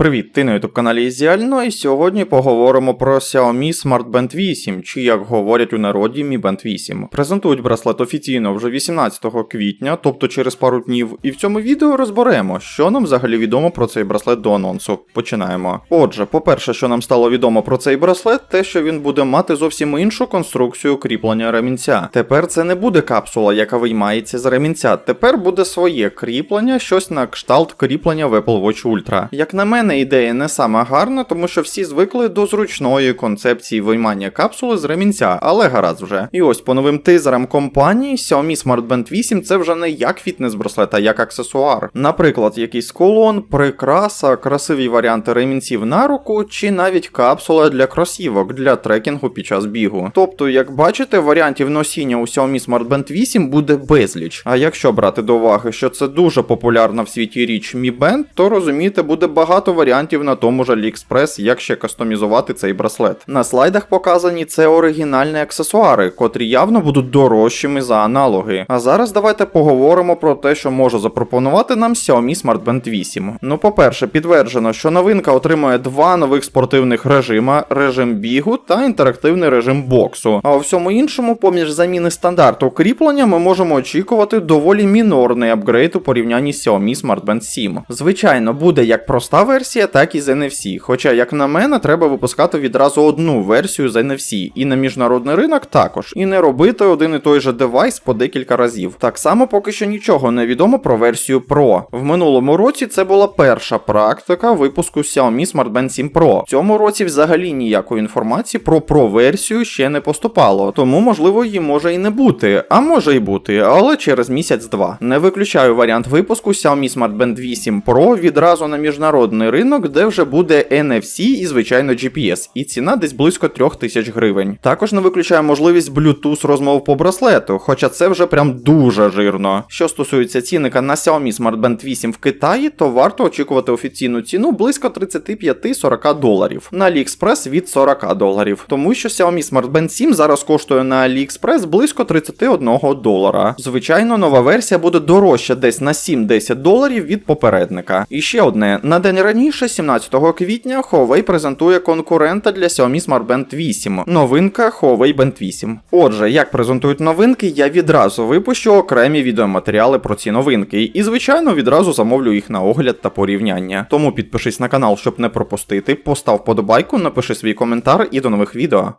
Привіт, ти на youtube каналі Ізіально, і сьогодні поговоримо про Xiaomi Smart Band 8, чи як говорять у народі Mi Band 8. Презентують браслет офіційно вже 18 квітня, тобто через пару днів, і в цьому відео розберемо, що нам взагалі відомо про цей браслет до анонсу. Починаємо. Отже, по-перше, що нам стало відомо про цей браслет, те, що він буде мати зовсім іншу конструкцію кріплення ремінця. Тепер це не буде капсула, яка виймається з ремінця. Тепер буде своє кріплення, щось на кшталт кріплення в Apple Watch Ultra. Як на мене, ідея не сама гарна, тому що всі звикли до зручної концепції виймання капсули з ремінця, але гаразд вже. І ось по новим тизерам компанії Xiaomi Smart Band 8 це вже не як фітнес-браслет, а як аксесуар. Наприклад, якийсь колон, прикраса, красиві варіанти ремінців на руку, чи навіть капсула для кросівок для трекінгу під час бігу. Тобто, як бачите, варіантів носіння у Xiaomi Smart Band 8 буде безліч. А якщо брати до уваги, що це дуже популярна в світі річ Mi Band, то розумієте, буде багато варіантів на тому ж AliExpress, як ще кастомізувати цей браслет. На слайдах показані це оригінальні аксесуари, котрі явно будуть дорожчими за аналоги. А зараз давайте поговоримо про те, що може запропонувати нам Xiaomi Smart Band 8. Ну, по-перше, підтверджено, що новинка отримує два нових спортивних режима: режим бігу та інтерактивний режим боксу. А у всьому іншому, поміж заміни стандарту кріплення, ми можемо очікувати доволі мінорний апгрейд у порівнянні з Xiaomi Smart Band 7. Звичайно, буде як проста версія, так і з NFC. Хоча, як на мене, треба випускати відразу одну версію з NFC, і на міжнародний ринок також, і не робити один і той же девайс по декілька разів. Так само поки що нічого не відомо про версію Pro. В минулому році це була перша практика випуску Xiaomi Smart Band 7 Pro. В цьому році взагалі ніякої інформації про Pro версію ще не поступало, тому можливо її може і не бути, а може і бути, але через місяць-два. Не виключаю варіант випуску Xiaomi Smart Band 8 Pro відразу на міжнародний ринок, де вже буде NFC і звичайно GPS, і ціна десь близько 3000 гривень. Також не виключаю можливість Bluetooth розмов по браслету, хоча це вже прям дуже жирно. Що стосується цінника на Xiaomi Smart Band 8 в Китаї, то варто очікувати офіційну ціну близько 35-40 доларів. На AliExpress від 40 доларів. Тому що Xiaomi Smart Band 7 зараз коштує на AliExpress близько 31 долара. Звичайно, нова версія буде дорожча десь на 7-10 доларів від попередника. І ще одне: на день раніше, 17 квітня, Huawei презентує конкурента для Xiaomi Smart Band 8. Новинка Huawei Band 8. Отже, як презентують новинки, я відразу випущу окремі відеоматеріали про ці новинки, і звичайно відразу замовлю їх на огляд та порівняння. Тому підпишись на канал, щоб не пропустити, постав подобайку, напиши свій коментар і до нових відео.